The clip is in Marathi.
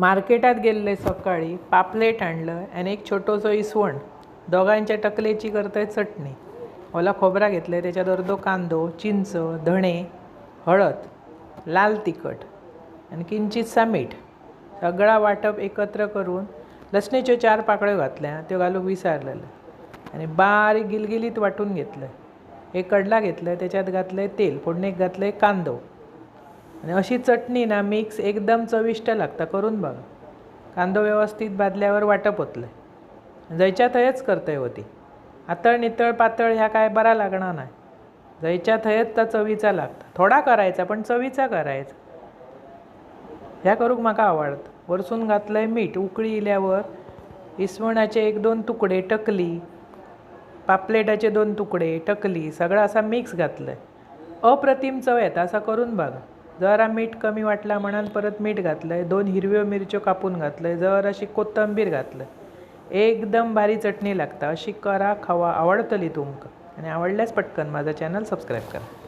मार्केटात गेल्ले सकाळी पापलेट आणलं आणि एक छोटोसो इसवण. दोघांच्या टकलेची करताय चटणी. ओला खोबरा घेतलं त्याच्यात अर्धो कांदो चिंच धणे हळद लाल तिखट आणि किंचितसा मीठ. सगळा वाटप एकत्र करून लसणेच्यो चार पाकळ्यो घातल्या त्यो घालूक विसरलेलं. आणि बारीक गिलगिलीत वाटून घेतलं. एक कडला घेतलं त्याच्यात घातलें तेल फोडणेक घातलें कांदो. आणि अशी चटणी ना मिक्स एकदम चविष्ट लागता. करून बघा. कांदो व्यवस्थित भाजल्यावर वाटप होतलं जयच्या थंयच करतंय होती आतळ नितळ पातळ ह्या काय बरा लागणार नाही. जयच्या थंयच तर चवीचा लागता. थोडा करायचा पण चवीचा करायचा. ह्या करूक म्हाका आवडतं. वरसून घातलंय मीठ उकळी इल्यावर इसवणाचे एक दोन तुकडे टकली पापलेटाचे दोन तुकडे टकली सगळं असा मिक्स घातलं आहे अप्रतिम चव येता असा करून बघा. जरा मीठ कमी वाटला म्हणान परत मीठ घातलं आहे दोन हिरव्यो मिरच्यो कापून घातलं आहे जर अशी कोथंबीर घातलं एकदम भारी चटणी लागता. अशी करा खावा. आवडतली तुमकां. आणि आवडल्यास पटकन माझा चॅनल सबस्क्राईब करा.